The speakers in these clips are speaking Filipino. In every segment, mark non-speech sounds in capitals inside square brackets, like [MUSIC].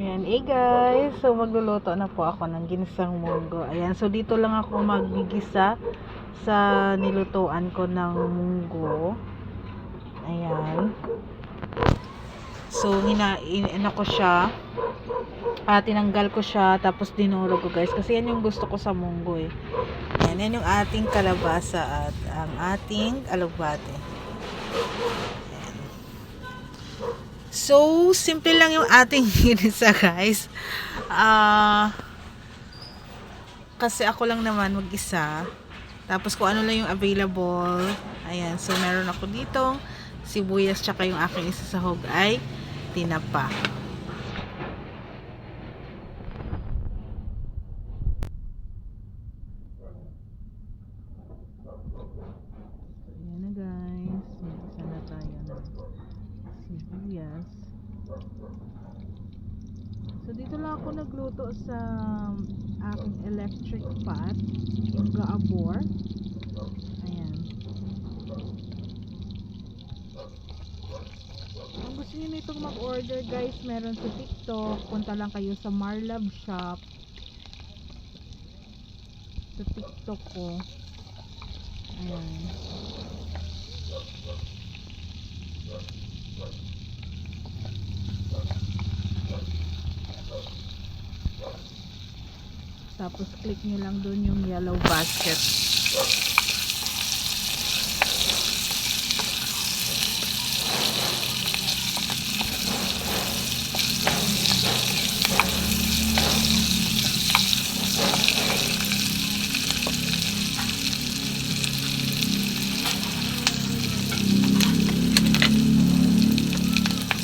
Ayan, hey guys. So, magluluto na po ako ng ginisang munggo. Ayan, so dito lang ako magigisa sa nilutuan ko ng munggo. Ayan. So, hinain ko siya. Ah, tinanggal ko siya, tapos dinuro ko guys. Kasi yan yung gusto ko sa munggo eh. Ayan, yan yung ating kalabasa at ang ating alugbate. So, simple lang yung ating [LAUGHS] ginisa, guys. Ah, kasi ako lang naman mag-isa. Tapos kung ano lang yung available. Ayan, so meron ako dito sibuyas tsaka yung aking isa sa hog ay tinapa. Ayan na guys. Mag-isa na tayo ng sibuyas. So, dito lang ako nagluto sa aking electric pot. Yung gaabor. Ayan. Kung gusto niyo nitong mag-order guys, meron sa TikTok. Punta lang kayo sa Marlab Shop. Sa TikTok ko. Ayan. Tapos click nyo lang doon yung yellow basket.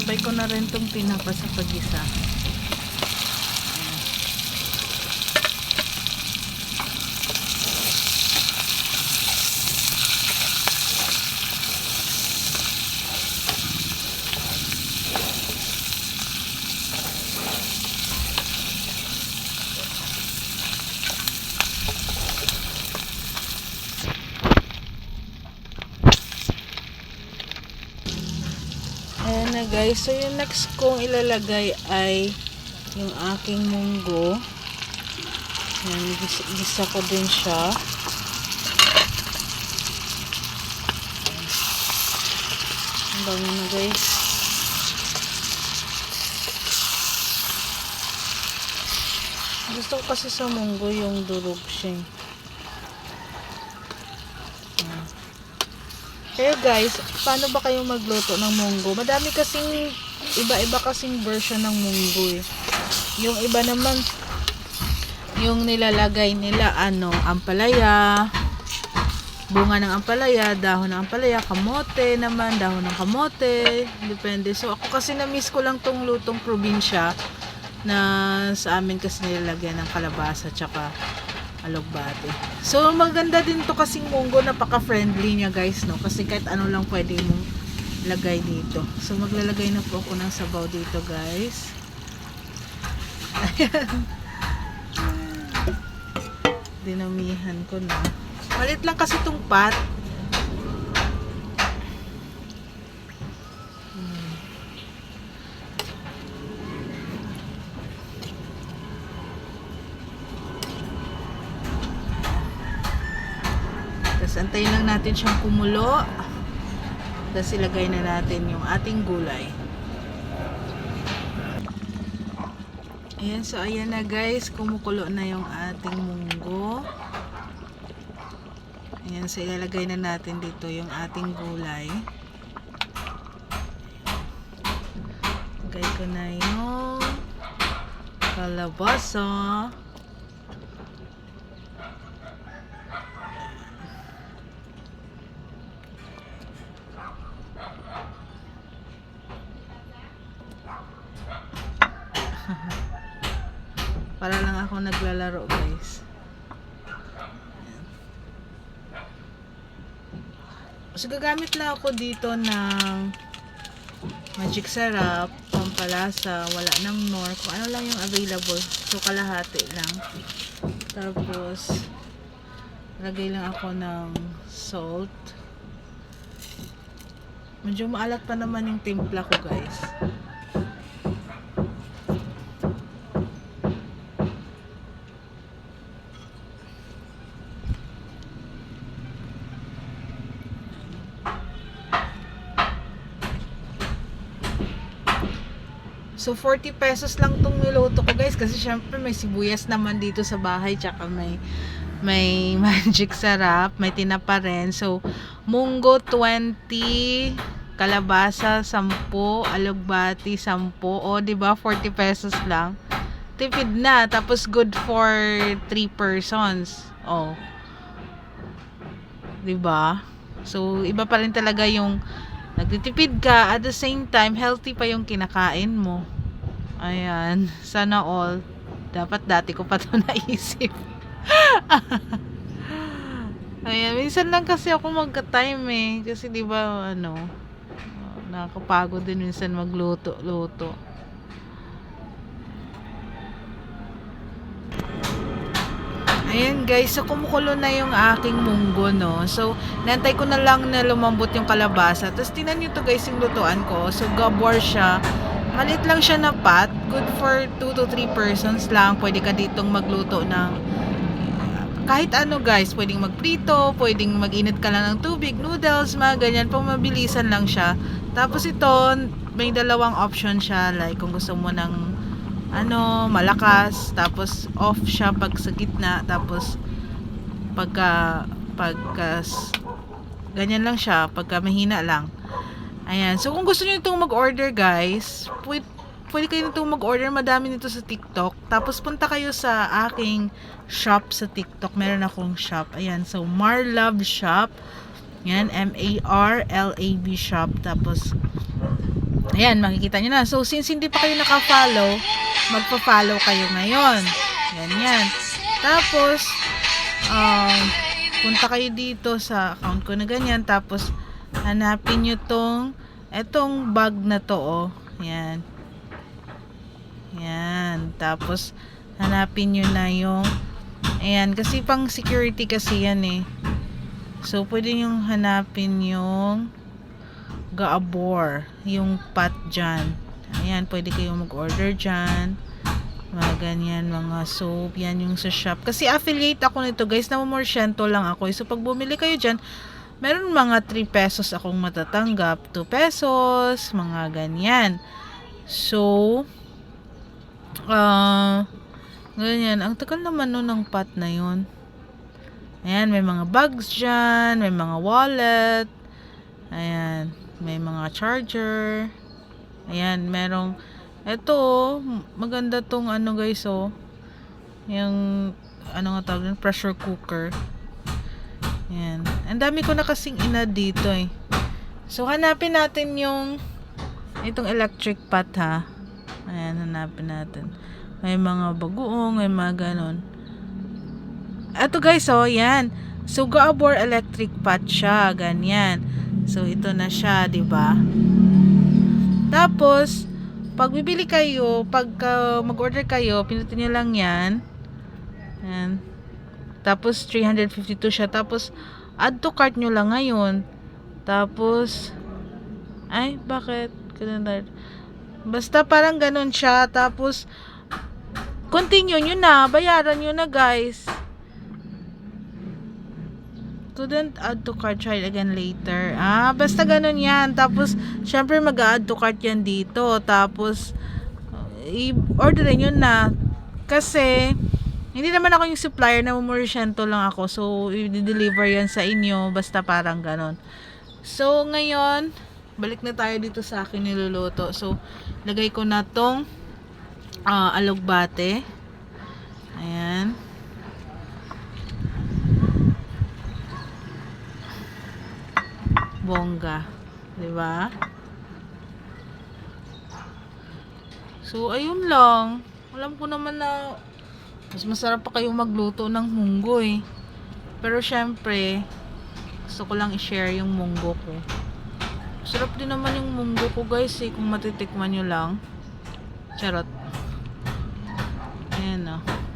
Sabay ko na rin tong tinapa sa pag-isa. Ayan na guys. So yung next kong ilalagay ay yung aking munggo. Gisa, gisa ko din siya. Ang bango na guys. Gusto ko kasi sa munggo yung durog siya. eh. Ayan. Pero guys, paano ba kayo magluto ng munggo? Madami kasing iba-iba kasing version ng munggo eh. Yung iba naman yung nilalagay nila ano, ampalaya, bunga ng ampalaya, dahon ng ampalaya, kamote naman, dahon ng kamote, depende. So ako kasi na-miss ko lang tong lutong probinsya na sa amin kasi nilalagyan ng kalabasa tsaka alugbate. So, maganda din to kasing munggo, napaka-friendly niya guys, no? Kasi kahit ano lang pwede mong lagay dito. So, maglalagay na po ako ng sabaw dito guys. Ayan. Dinamihan ko na. Malit lang kasi itong pot. Antayin lang natin siyang kumulo. Tapos ilagay na natin yung ating gulay. Ayan, so ayan na guys, kumukulo na yung ating munggo. Ayan, so ilalagay na natin dito yung ating gulay. Lagay ko na yung kalabasa. Para lang ako naglalaro, guys. So, gagamit lang ako dito ng magic syrup, pampalasa, wala nang nor, kung ano lang yung available. So, kalahati lang. Tapos, lagay lang ako ng salt. Medyo maalat pa naman yung timpla ko, guys. So, 40 pesos lang tong niluto ko guys. Kasi syempre may sibuyas naman dito sa bahay. Tsaka may, may [LAUGHS] magic sarap. May tinapa rin. So, munggo 20. Kalabasa 10. Alugbati 10. O, di ba 40 pesos lang. Tipid na. Tapos good for 3 persons. Oh. 'di ba? So, iba pa rin talaga yung nagtitipid ka at the same time healthy pa yung kinakain mo. Ayan, sana all. Dapat dati ko pa 'to [LAUGHS] naisip. Ayan, minsan lang kasi ako magka-time eh. Kasi 'di ba ano, nakakapagod din minsan magluto-luto. Ayan guys, so kumukulo na yung aking munggo, no? So, nantay ko na lang na lumambot yung kalabasa. Tapos, tinan nyo to guys yung lutuan ko. So, gabor siya. Malit lang siya na pot. Good for 2 to 3 persons lang. Pwede ka ditong magluto ng kahit ano guys. Pwedeng magprito, pwedeng mag-init ka lang ng tubig, noodles, mga ganyan. Pang mabilisan lang siya. Tapos ito, may dalawang option siya. Like, kung gusto mo ng ano, malakas, tapos off siya pag sa gitna, tapos pagka pagka ganyan lang siya, pagka mahina lang. Ayan. So, kung gusto niyo itong mag-order, guys, pwede, pwede kayo itong mag-order. Madami nito sa TikTok. Tapos, punta kayo sa aking shop sa TikTok. Meron akong shop. Ayan. So, Marlove Shop. Yan. M-A-R-L-A-B Shop. Tapos, ayan. Makikita nyo na. So, since hindi pa kayo naka-follow, magpa-follow kayo ngayon. Ganyan. Tapos, um, punta kayo dito sa account ko na ganyan. Tapos, hanapin nyo tong, etong bag na to, oh. Yan. Yan. Tapos, hanapin nyo na yung, ayan, kasi pang security kasi yan eh. So, pwede yung hanapin yung gaabor, yung pot dyan. Ayan, pwede kayong mag-order dyan. Mga ganyan, mga soap. Yan yung sa shop. Kasi affiliate ako nito, guys. Namamorsyento lang ako. So, pag bumili kayo dyan, meron mga 3 pesos akong matatanggap. 2 pesos, mga ganyan. So, ah, ganyan. Ang tagal naman nun ng pot na yun. Ayan, may mga bags dyan, may mga wallet. Ayan, may mga charger. Ayan, merong oh, maganda tong ano guys, oh. Yung, ano nga tawag? Pressure cooker. Ayan. Ang dami ko na kasing ina dito, eh. So, hanapin natin yung, itong electric pot, ha. Ayan, hanapin natin. May mga bagoong, may mga ganon. Ito guys, oh, yan. So, Gaabor electric pot siya. Ganyan. So, ito na siya, di ba? Tapos, pag bibili kayo, pag uh, mag-order kayo, pinutin nyo lang yan. Yan. Tapos, 352 siya. Tapos, add to cart nyo lang ngayon. Tapos, ay, bakit? Basta parang ganun siya. Tapos, continue nyo na. Bayaran nyo na, guys. Couldn't add to cart, try it again later. Ah, basta ganun yan. Tapos, syempre mag-add to cart yan dito. Tapos, i-orderin yun na. Kasi, hindi naman ako yung supplier na mumurisyento lang ako. So, i-deliver yan sa inyo. Basta parang ganun. So, ngayon, balik na tayo dito sa akin niluluto. So, lagay ko na tong ah, alugbate. Ayan. Bongga. 'Di ba? So, ayun lang. Alam ko naman na mas masarap pa kayong magluto ng munggo eh. Pero syempre, gusto ko lang i-share yung munggo ko. Sarap din naman yung munggo ko guys eh, kung matitikman nyo lang. Charot. Ayan oh.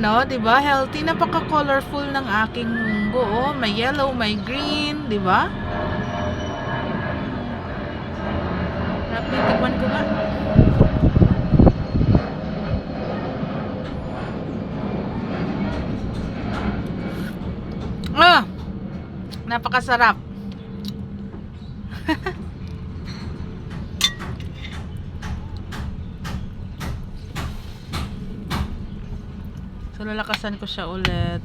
no? 'Di ba? Healthy, napaka-colorful ng aking munggo, oh. May yellow, may green, diba? 'di ba? Napitikman ko nga. Ah! Napakasarap. So, lalakasan ko siya ulit.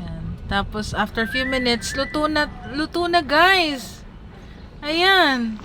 Ayan. Tapos, after few minutes, luto na, luto na guys. Ayan.